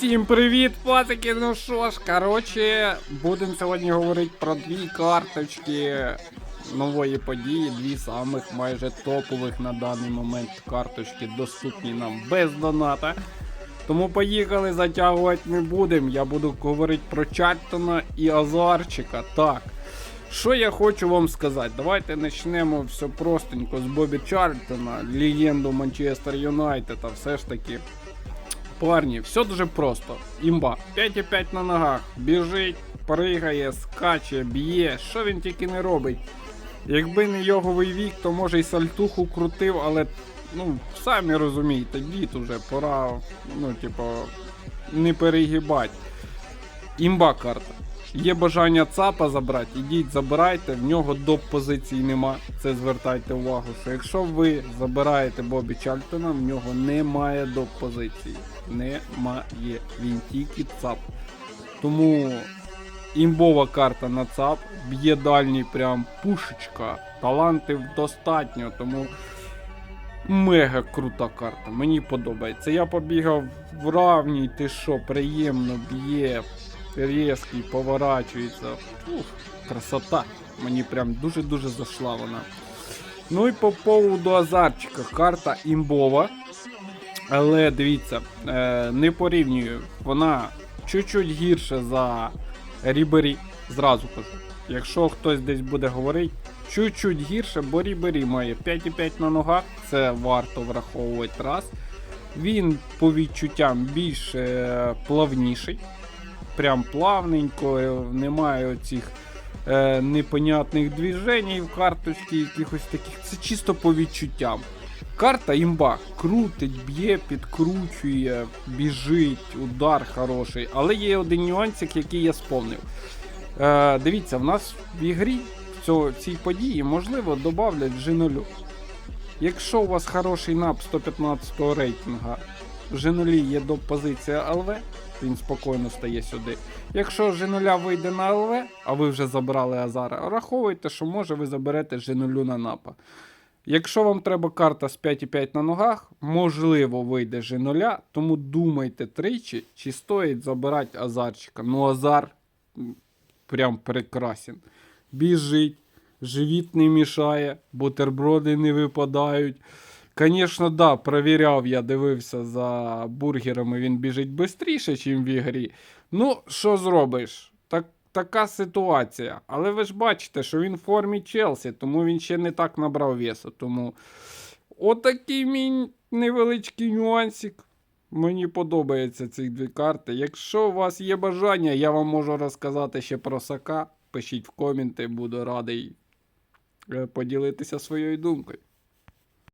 Всім привіт, пацики! Ну що ж, коротше, будемо сьогодні говорити про дві карточки нової події, дві самих майже топових на даний момент карточки, доступні нам без доната. Тому поїхали, затягувати не будемо. Я буду говорити про Чаттона і Азарчика. Так. Що я хочу вам сказати? Давайте почнемо все простенько з Бобі Чарльтона, легенду Манчестер Юнайтед, а все ж таки. Парні, все дуже просто. Імба. 5,5 на ногах. Біжить, пригає, скаче, б'є. Що він тільки не робить. Якби не йоговий вік, то може й сальтуху крутив, але ну, самі розумієте, дід уже пора, ну, типу, не перегибать. Імба карта. Є бажання ЦАПа забрати, ідіть забирайте, в нього доп позицій нема. Це звертайте увагу, що якщо ви забираєте Бобі Чальтона, в нього немає доп позицій. Немає. Він тільки ЦАП. Тому імбова карта на ЦАП, б'є дальній прям пушечка. Талантів достатньо, тому мега крута карта. Мені подобається. Я побігав в равній, ти що, приємно б'є, різкий, поворачується. Ух, красота. Мені прям дуже-дуже зайшла вона. Ну і по поводу азарчика. Карта імбова. Але дивіться, е, не порівнюю. Вона чуть-чуть гірше за Рібері. Зразу кажу. Якщо хтось десь буде говорити, чуть-чуть гірше, бо Рібері має 5,5 на ногах, це варто враховувати раз. Він по відчуттям більш е, плавніший. Прям плавненько, немає оцих е, непонятних движень в карточці, якихось таких. Це чисто по відчуттям. Карта імба крутить, б'є, підкручує, біжить, удар хороший. Але є один нюансик, який я сповнив. Е, дивіться, в нас в ігрі в цій події можливо додавлять G0. Якщо у вас хороший нап 115 рейтинга, G0 є до позиція ЛВ, він спокійно стає сюди. Якщо G0 вийде на ЛВ, а ви вже забрали Азара, раховуйте, що може ви заберете G0 на напа. Якщо вам треба карта з 5,5 на ногах, можливо, вийде G0, тому думайте тричі, чи стоїть забирати Азарчика. Ну, Азар прям прекрасен. Біжить, живіт не мішає, бутерброди не випадають. Звісно, да, провіряв, я дивився за бургерами, він біжить швидше, ніж в ігрі. Ну, що зробиш? Так, така ситуація. Але ви ж бачите, що він в формі Челсі, тому він ще не так набрав весу. Тому отакий мій невеличкий нюансик. Мені подобаються ці дві карти. Якщо у вас є бажання, я вам можу розказати ще про Сака. Пишіть в коменти, буду радий е, поділитися своєю думкою.